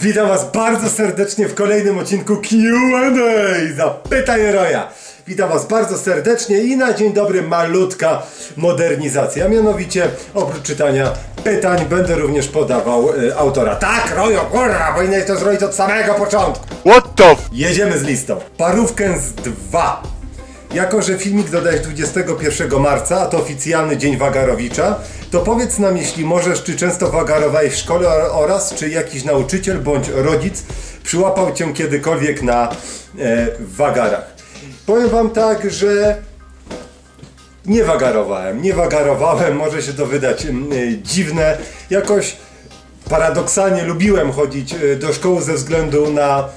Witam Was bardzo serdecznie w kolejnym odcinku Q&A Zapytań Roya. Witam Was bardzo serdecznie i na dzień dobry malutka modernizacja. Mianowicie oprócz czytania pytań będę również podawał y, autora. Tak, Rojo, kurwa, powinieneś to zrobić od samego początku. What the f- Jedziemy z listą. Parówkę z dwa. Jako, że filmik dodałeś 21 marca, a to oficjalny dzień Wagarowicza, to powiedz nam, jeśli możesz, czy często wagarowałeś w szkole oraz czy jakiś nauczyciel bądź rodzic przyłapał cię kiedykolwiek na e, wagarach. Powiem wam tak, że nie wagarowałem, nie wagarowałem, może się to wydać mm, y, dziwne. Jakoś paradoksalnie lubiłem chodzić y, do szkoły ze względu na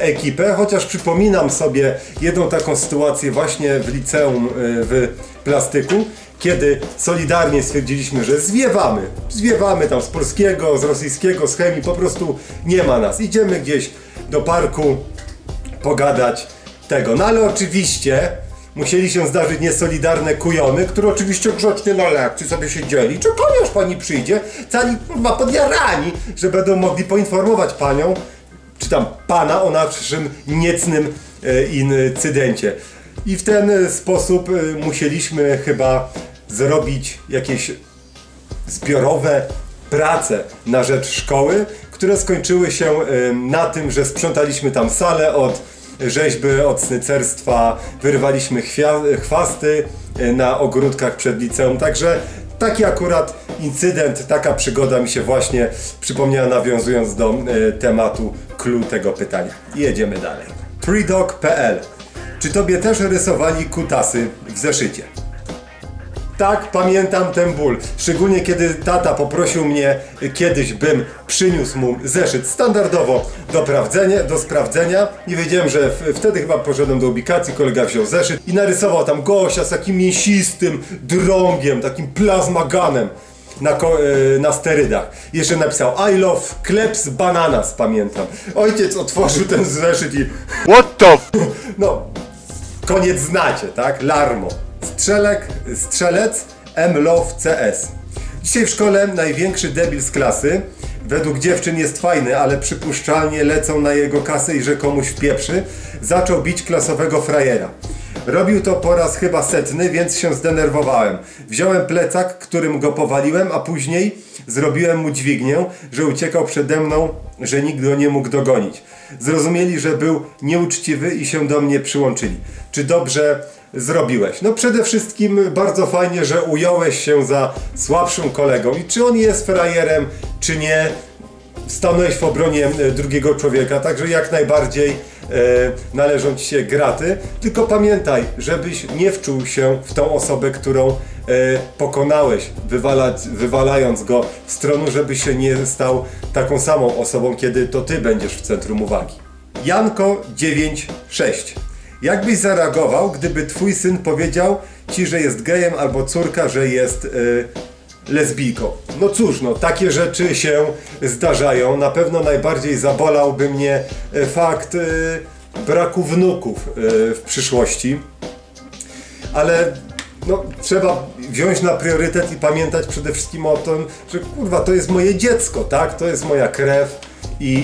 ekipę, chociaż przypominam sobie jedną taką sytuację właśnie w liceum y, w plastyku, kiedy solidarnie stwierdziliśmy, że zwiewamy, zwiewamy tam z polskiego, z rosyjskiego, z chemii, po prostu nie ma nas. Idziemy gdzieś do parku, pogadać tego. No ale oczywiście musieli się zdarzyć niesolidarne kujony, które oczywiście grzecznie na lekcji sobie siedzieli. Czekali aż pani przyjdzie, cali kurwa podjarani, że będą mogli poinformować panią, czy tam pana o naszym niecnym e, incydencie. I w ten e, sposób e, musieliśmy chyba zrobić jakieś zbiorowe prace na rzecz szkoły, które skończyły się em, na tym, że sprzątaliśmy tam salę od rzeźby, od snycerstwa, wyrywaliśmy chwia- chwasty e, na ogródkach przed liceum, także taki akurat incydent, taka przygoda mi się właśnie przypomniała nawiązując do e, tematu clue tego pytania. Jedziemy dalej. Treedog.pl Czy tobie też rysowali kutasy w zeszycie? Tak, pamiętam ten ból. Szczególnie kiedy tata poprosił mnie kiedyś, bym przyniósł mu zeszyt standardowo do, prawdzenia, do sprawdzenia. Nie wiedziałem, że w, wtedy chyba poszedłem do ubikacji, kolega wziął zeszyt i narysował tam gościa z takim mięsistym drągiem, takim plazmaganem na, e, na sterydach. Jeszcze napisał I love klebs bananas, pamiętam. Ojciec otworzył ten zeszyt i What the f- no, koniec znacie, tak? Larmo. Strzelek, strzelec M Love CS. Dzisiaj w szkole największy debil z klasy. Według dziewczyn jest fajny, ale przypuszczalnie lecą na jego kasę i że komuś wpieprzy. Zaczął bić klasowego frajera. Robił to po raz chyba setny, więc się zdenerwowałem. Wziąłem plecak, którym go powaliłem, a później zrobiłem mu dźwignię, że uciekał przede mną, że nikt go nie mógł dogonić. Zrozumieli, że był nieuczciwy i się do mnie przyłączyli. Czy dobrze zrobiłeś? No przede wszystkim bardzo fajnie, że ująłeś się za słabszym kolegą i czy on jest frajerem, czy nie, stanąłeś w obronie e, drugiego człowieka, także jak najbardziej e, należą ci się graty. Tylko pamiętaj, żebyś nie wczuł się w tą osobę, którą e, pokonałeś, wywalać, wywalając go w stronę, żeby się nie stał taką samą osobą, kiedy to ty będziesz w centrum uwagi. Janko 96. Jak byś zareagował, gdyby twój syn powiedział ci, że jest gejem, albo córka, że jest e, lesbijką. No cóż, no takie rzeczy się zdarzają. Na pewno najbardziej zabolałby mnie e, fakt e, braku wnuków e, w przyszłości. Ale no, trzeba wziąć na priorytet i pamiętać przede wszystkim o tym, że kurwa, to jest moje dziecko, tak? To jest moja krew i,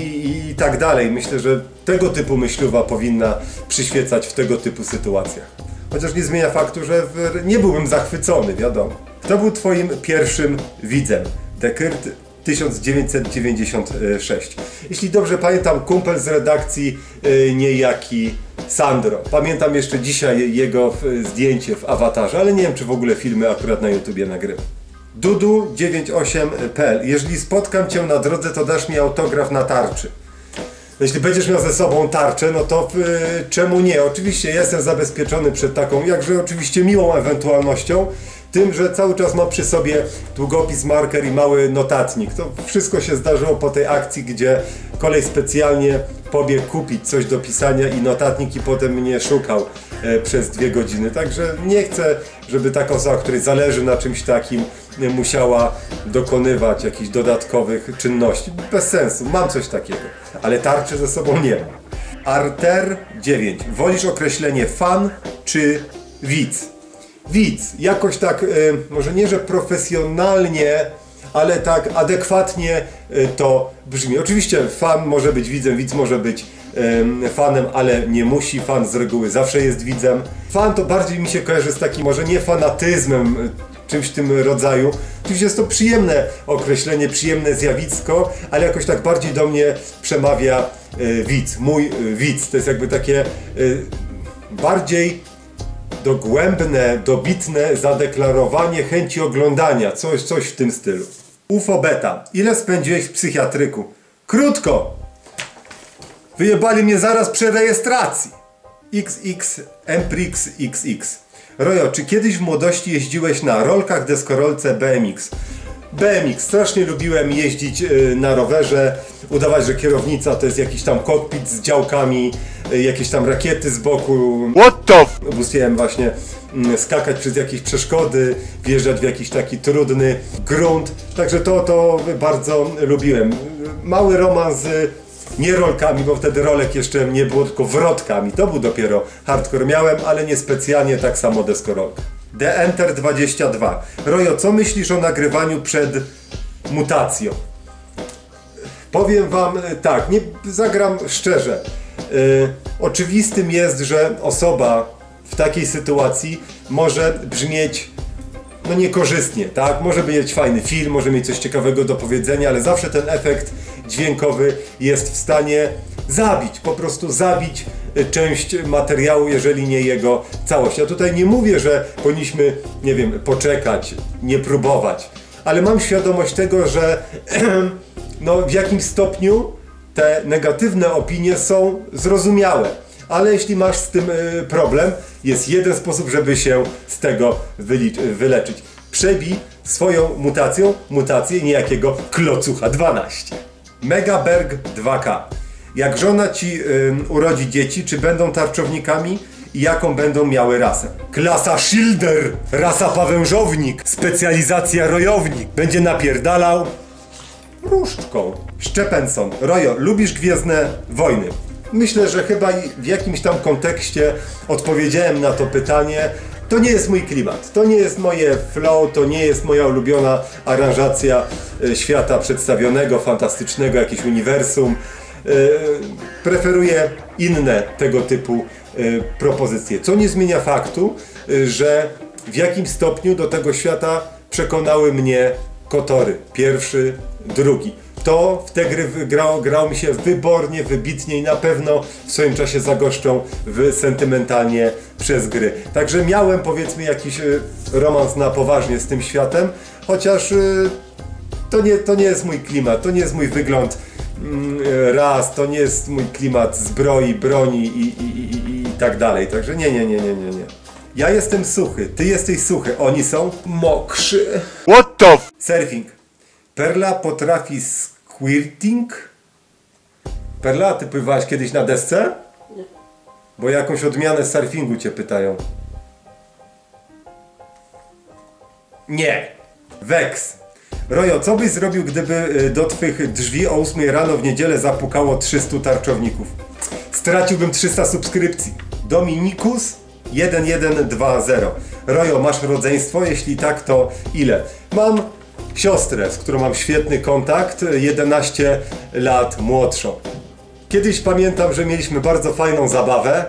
i, tak dalej. Myślę, że tego typu myślowa powinna przyświecać w tego typu sytuacjach. Chociaż nie zmienia faktu, że w, nie byłbym zachwycony, wiadomo. Kto był twoim pierwszym widzem? Dekyrt 1996. Jeśli dobrze pamiętam, kumpel z redakcji y, niejaki Sandro. Pamiętam jeszcze dzisiaj jego zdjęcie w awatarze, ale nie wiem, czy w ogóle filmy akurat na YouTubie nagrywam. Dudu98.pl Jeżeli spotkam Cię na drodze, to dasz mi autograf na tarczy. Jeśli będziesz miał ze sobą tarczę, no to y, czemu nie? Oczywiście jestem zabezpieczony przed taką, jakże oczywiście miłą ewentualnością, tym, że cały czas mam przy sobie długopis, marker i mały notatnik. To wszystko się zdarzyło po tej akcji, gdzie kolej specjalnie pobiegł kupić coś do pisania i notatnik i potem mnie szukał e, przez dwie godziny. Także nie chcę, żeby taka osoba, której zależy na czymś takim, musiała dokonywać jakichś dodatkowych czynności. Bez sensu, mam coś takiego, ale tarczy ze sobą nie mam. Arter 9. Wolisz określenie fan czy widz? Widz. Jakoś tak, e, może nie, że profesjonalnie, ale tak adekwatnie y, to brzmi. Oczywiście fan może być widzem, widz może być fanem, ale nie musi. Fan z reguły zawsze jest widzem. Fan to bardziej mi się kojarzy z takim może nie fanatyzmem, y, czymś w tym rodzaju. Oczywiście jest to przyjemne określenie, przyjemne zjawisko, ale jakoś tak bardziej do mnie przemawia y, widz, mój y, widz. To jest jakby takie bardziej dogłębne, dobitne zadeklarowanie chęci oglądania, coś, coś w tym stylu. UFO Beta. Ile spędziłeś w psychiatryku? Krótko! Wyjebali mnie zaraz przy rejestracji. XX Emprix XX. Rojo, czy kiedyś w młodości jeździłeś na rolkach, deskorolce BMX? BMX. Strasznie lubiłem jeździć y, na rowerze, udawać, że kierownica to jest jakiś tam kokpit z działkami, y, jakieś tam rakiety z boku. What the f- Musiałem właśnie mm, skakać przez jakieś przeszkody, wjeżdżać w jakiś taki trudny grunt. Także to, to bardzo lubiłem. Mały romans z nie rolkami, bo wtedy rolek jeszcze nie było, tylko wrotkami. To był dopiero hardcore. Miałem, ale nie specjalnie tak samo deskorolka. The Enter 22. Rojo, co myślisz o nagrywaniu przed mutacją? Powiem wam e, tak, nie zagram szczerze. E, oczywistym jest, że osoba w takiej sytuacji może brzmieć no niekorzystnie, tak? Może mieć fajny film, może mieć coś ciekawego do powiedzenia, ale zawsze ten efekt dźwiękowy jest w stanie zabić, po prostu zabić y, część materiału, jeżeli nie jego całość. Ja tutaj nie mówię, że powinniśmy, nie wiem, poczekać, nie próbować, ale mam świadomość tego, że no w jakimś stopniu te negatywne opinie są zrozumiałe. Ale jeśli masz z tym y, problem, jest jeden sposób, żeby się z tego wyleczyć. Przebij swoją mutacją mutację niejakiego klocucha 12. Megaberg 2K. Jak żona ci y, urodzi dzieci, czy będą tarczownikami i jaką będą miały rasę? Klasa Schilder, rasa pawężownik, specjalizacja rojownik. Będzie napierdalał różdżką. Szczepenson. Rojo, lubisz Gwiezdne Wojny? Myślę, że chyba w jakimś tam kontekście odpowiedziałem na to pytanie. To nie jest mój klimat, to nie jest moje flow, to nie jest moja ulubiona aranżacja e, świata przedstawionego, fantastycznego, jakieś uniwersum. E, Preferuję inne tego typu e, propozycje. Co nie zmienia faktu, że w jakim stopniu do tego świata przekonały mnie Kotory. Pierwszy, drugi. To w te gry grało, grało mi się wybornie, wybitnie i na pewno w swoim czasie zagoszczą w sentymentalnie przez gry. Także miałem powiedzmy jakiś y, romans na poważnie z tym światem, chociaż y, to nie, to nie jest mój klimat, to nie jest mój wygląd mm, y, raz, to nie jest mój klimat zbroi, broni i, i, i, i, i tak dalej. Także nie, nie, nie, nie, nie, nie. Ja jestem suchy, ty jesteś suchy, oni są mokrzy. What the f- Surfing. Perla potrafi squirting? Perla, ty pływałeś kiedyś na desce? Nie. Bo jakąś odmianę surfingu cię pytają. Nie. Wex. Rojo, co byś zrobił, gdyby y, do twych drzwi o 8 rano w niedzielę zapukało 300 tarczowników? Straciłbym 300 subskrypcji. Dominikus 1120. Rojo, masz rodzeństwo? Jeśli tak, to ile? Mam siostrę, z którą mam świetny kontakt, 11 lat młodszą. Kiedyś pamiętam, że mieliśmy bardzo fajną zabawę.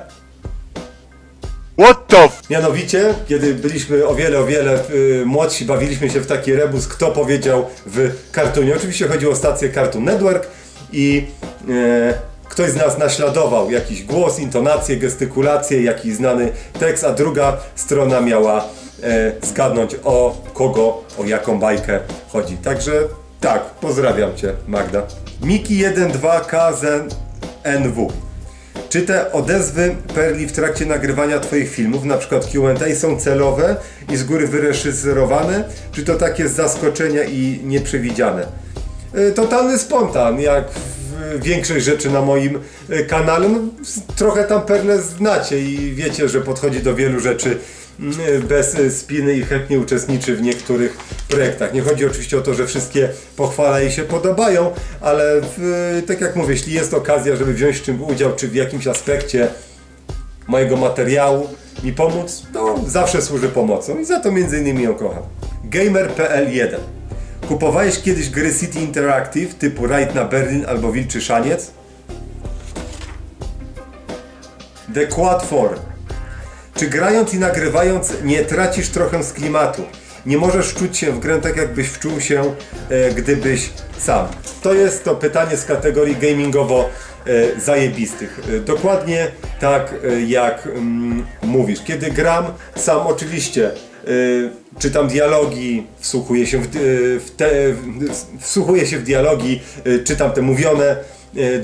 What the f- Mianowicie, kiedy byliśmy o wiele, o wiele y, młodsi, bawiliśmy się w taki rebus, kto powiedział w kartunie. Oczywiście chodziło o stację Cartoon Network i e, ktoś z nas naśladował jakiś głos, intonację, gestykulację, jakiś znany tekst, a druga strona miała zgadnąć o kogo, o jaką bajkę chodzi. Także tak, pozdrawiam Cię Magda. Miki 12KZNW. Czy te odezwy Perli w trakcie nagrywania Twoich filmów, na przykład Q&A, są celowe i z góry wyreżyserowane, czy to takie zaskoczenia i nieprzewidziane? E, Totalny spontan, jak większość rzeczy na moim e, kanale. No, trochę tam Perlę znacie i wiecie, że podchodzi do wielu rzeczy bez spiny i chętnie uczestniczy w niektórych projektach. Nie chodzi oczywiście o to, że wszystkie pochwala i się podobają, ale w, tak jak mówię, jeśli jest okazja, żeby wziąć w czym udział, czy w jakimś aspekcie mojego materiału mi pomóc, to zawsze służy pomocą i za to między innymi ją kocham. Gamer.pl1 Kupowałeś kiedyś gry City Interactive typu Raid na Berlin albo Wilczy Szaniec? The Quad 4. Czy grając i nagrywając nie tracisz trochę z klimatu? Nie możesz czuć się w grę tak, jakbyś wczuł się, e, gdybyś sam. To jest to pytanie z kategorii gamingowo e, zajebistych. E, dokładnie tak, e, jak mm, mówisz. Kiedy gram, sam oczywiście e, czytam dialogi, wsłuchuję się w, e, w te, w, wsłuchuję się w dialogi, czytam te mówione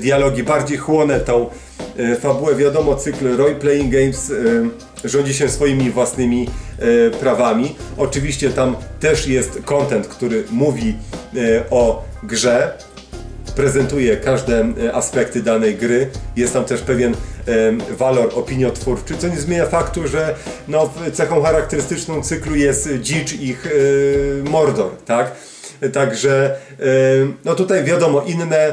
dialogi, bardziej chłonę tą e, fabułę. Wiadomo, cykl Role Playing Games e, rządzi się swoimi własnymi e, prawami. Oczywiście tam też jest content, który mówi e, o grze, prezentuje każde e, aspekty danej gry. Jest tam też pewien e, walor opiniotwórczy, co nie zmienia faktu, że no, cechą charakterystyczną cyklu jest dzicz ich e, Mordor, tak? Także e, no tutaj wiadomo, inne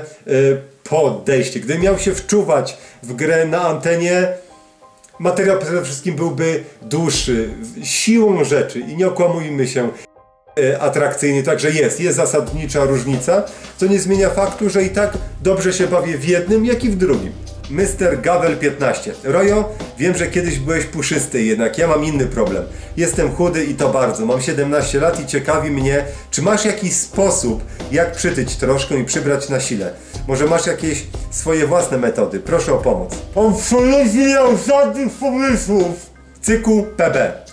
e, podejście. Gdy miał się wczuwać w grę na antenie, materiał przede wszystkim byłby dłuższy, siłą rzeczy i nie okłamujmy się e, atrakcyjny, także jest, jest zasadnicza różnica, co nie zmienia faktu, że i tak dobrze się bawię w jednym, jak i w drugim. Mr. Gavel 15. Rojo, wiem, że kiedyś byłeś puszysty, jednak ja mam inny problem. Jestem chudy i to bardzo. Mam 17 lat i ciekawi mnie, czy masz jakiś sposób, jak przytyć troszkę i przybrać na sile. Może masz jakieś swoje własne metody. Proszę o pomoc. Absolutnie nie miał żadnych pomysłów. Cyku PB.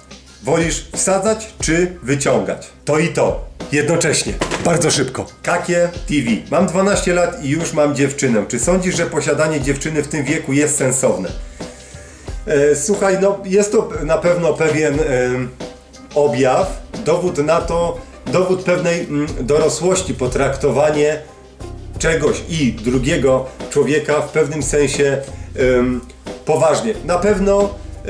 Wolisz wsadzać czy wyciągać? To i to. Jednocześnie. Bardzo szybko. Kakie TV. Mam 12 lat i już mam dziewczynę. Czy sądzisz, że posiadanie dziewczyny w tym wieku jest sensowne? E, słuchaj, no jest to na pewno pewien em, objaw, dowód na to, dowód pewnej mm, dorosłości, potraktowanie czegoś i drugiego człowieka w pewnym sensie em, poważnie. Na pewno e,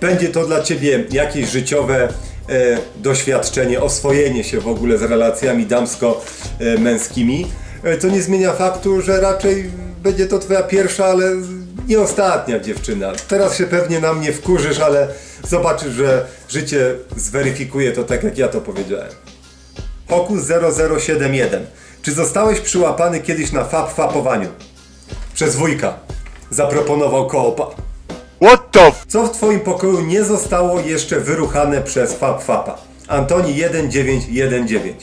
będzie to dla ciebie jakieś życiowe e, doświadczenie, oswojenie się w ogóle z relacjami damsko-męskimi. E, co nie zmienia faktu, że raczej będzie to twoja pierwsza, ale nie ostatnia dziewczyna. Teraz się pewnie na mnie wkurzysz, ale zobaczysz, że życie zweryfikuje to tak, jak ja to powiedziałem. Hokus 0071. Czy zostałeś przyłapany kiedyś na fap-fapowaniu? Przez wujka. Zaproponował koopa. What the f... Co w twoim pokoju nie zostało jeszcze wyruchane przez fap-fapa? Antoni 1919.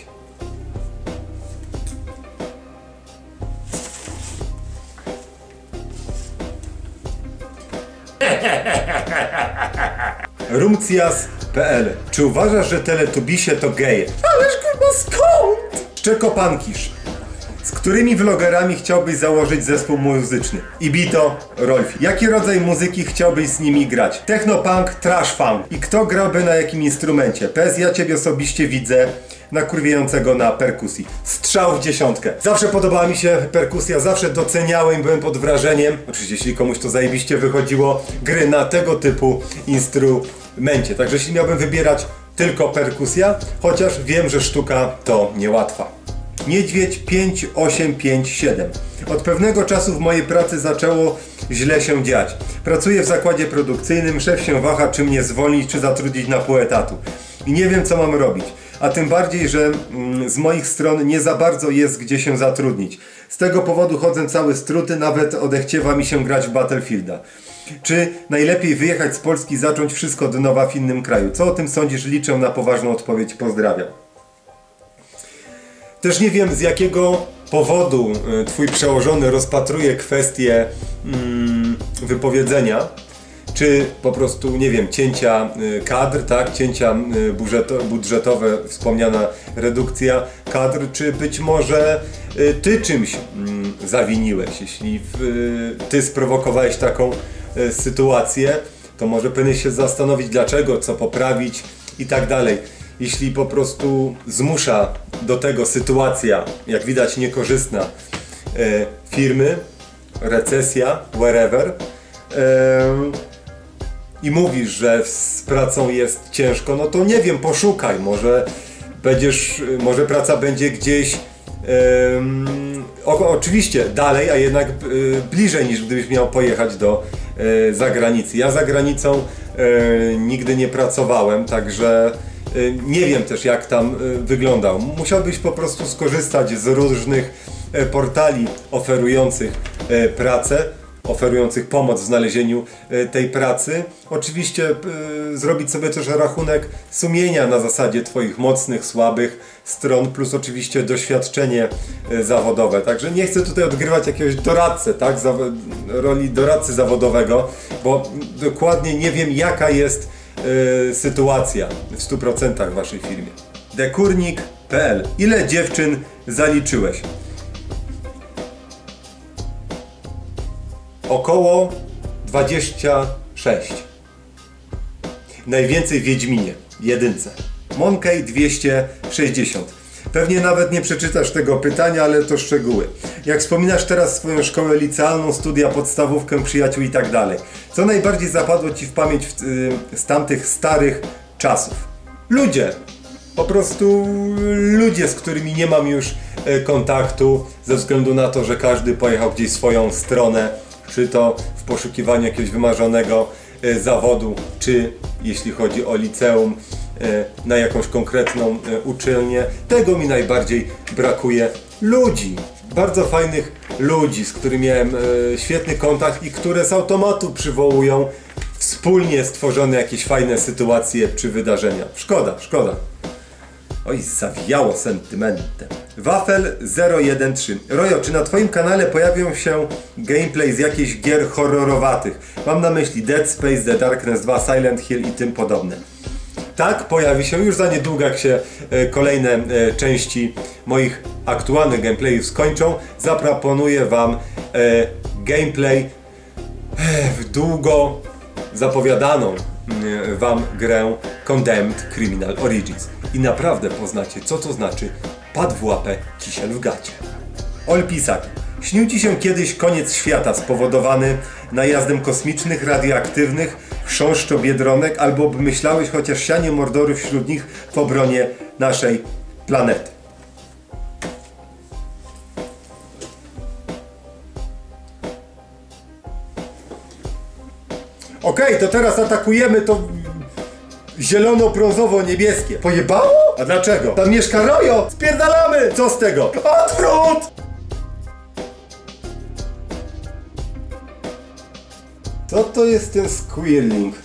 Rumcjas.pl Czy uważasz, że teletubisie to geje? Skąd? Szczekopankisz. Z którymi vlogerami chciałbyś założyć zespół muzyczny? Ibito, Rolfi. Jaki rodzaj muzyki chciałbyś z nimi grać? Technopunk, trash funk. I kto grałby na jakim instrumencie? PS ja ciebie osobiście widzę nakurwiającego na perkusji. Strzał w dziesiątkę. Zawsze podobała mi się perkusja, zawsze doceniałem, byłem pod wrażeniem. Oczywiście, jeśli komuś to zajebiście wychodziło, gry na tego typu instrumencie. Także jeśli miałbym wybierać tylko perkusja, chociaż wiem, że sztuka to niełatwa. Niedźwiedź 5857. Od pewnego czasu w mojej pracy zaczęło źle się dziać. Pracuję w zakładzie produkcyjnym, szef się waha, czy mnie zwolnić, czy zatrudnić na pół etatu. I nie wiem, co mam robić. A tym bardziej, że mm, z moich stron nie za bardzo jest gdzie się zatrudnić. Z tego powodu chodzę cały struty, nawet odechciewa mi się grać w Battlefielda. Czy najlepiej wyjechać z Polski i zacząć wszystko od nowa w innym kraju? Co o tym sądzisz? Liczę na poważną odpowiedź. Pozdrawiam. Też nie wiem z jakiego powodu y, twój przełożony rozpatruje kwestię mm, wypowiedzenia, czy po prostu, nie wiem, cięcia y, kadr, tak, cięcia y, budżeto, budżetowe, wspomniana redukcja kadr, czy być może ty czymś mm, zawiniłeś, jeśli w, ty sprowokowałeś taką sytuację, to może powinieneś się zastanowić dlaczego, co poprawić i tak dalej. Jeśli po prostu zmusza do tego sytuacja, jak widać niekorzystna e, firmy, recesja, wherever e, i mówisz, że z pracą jest ciężko, no to nie wiem, poszukaj, może będziesz, może praca będzie gdzieś em, o, oczywiście dalej, a jednak e, bliżej niż gdybyś miał pojechać do e, zagranicy. Ja za granicą e, nigdy nie pracowałem, także Y, Nie wiem też jak tam wyglądał. Musiałbyś po prostu skorzystać z różnych e, portali oferujących e, pracę, oferujących pomoc w znalezieniu e, tej pracy. Oczywiście y, zrobić sobie też rachunek sumienia na zasadzie Twoich mocnych, słabych stron, plus oczywiście doświadczenie e, zawodowe. Także nie chcę tutaj odgrywać jakiegoś doradcę, tak, roli doradcy zawodowego, bo dokładnie nie wiem jaka jest e, sytuacja w 100% w Waszej firmie. Dekurnik.pl Ile dziewczyn zaliczyłeś? Około 26. Najwięcej w Wiedźminie, jedynce. Monkey 260. Pewnie nawet nie przeczytasz tego pytania, ale to szczegóły. Jak wspominasz teraz swoją szkołę licealną, studia, podstawówkę, przyjaciół i tak dalej. Co najbardziej zapadło Ci w pamięć w, y, z tamtych starych czasów? Ludzie. Po prostu ludzie, z którymi nie mam już e, kontaktu, ze względu na to, że każdy pojechał gdzieś swoją stronę, czy to w poszukiwaniu jakiegoś wymarzonego e, zawodu, czy jeśli chodzi o liceum, e, na jakąś konkretną e, uczelnię. Tego mi najbardziej brakuje. Ludzi, bardzo fajnych ludzi, z którymi miałem świetny kontakt i które z automatu przywołują wspólnie stworzone jakieś fajne sytuacje czy wydarzenia. Szkoda, szkoda. Oj, zawijało sentymentem. Wafel 013. Rojo, czy na Twoim kanale pojawią się gameplay z jakichś gier horrorowatych? Mam na myśli Dead Space, The Darkness 2, Silent Hill i tym podobne. Tak, pojawi się już za niedługo, jak się e, kolejne e, części moich aktualnych gameplayów skończą. Zaproponuję Wam e, gameplay w długo zapowiadaną mm, wam grę Condemned Criminal Origins. I naprawdę poznacie, co to znaczy pad w łapę, kisiel w gacie. Olpisak. Śnił Ci się kiedyś koniec świata spowodowany najazdem kosmicznych, radioaktywnych, chrząszczobiedronek, albo myślałeś chociaż sianie mordoru wśród nich w obronie naszej planety. Okej, to teraz atakujemy to zielono-brązowo-niebieskie. Pojebało? A dlaczego? Tam mieszka Rojo! Spierdalamy! Co z tego? Odwrót! Co to jest ten squirling?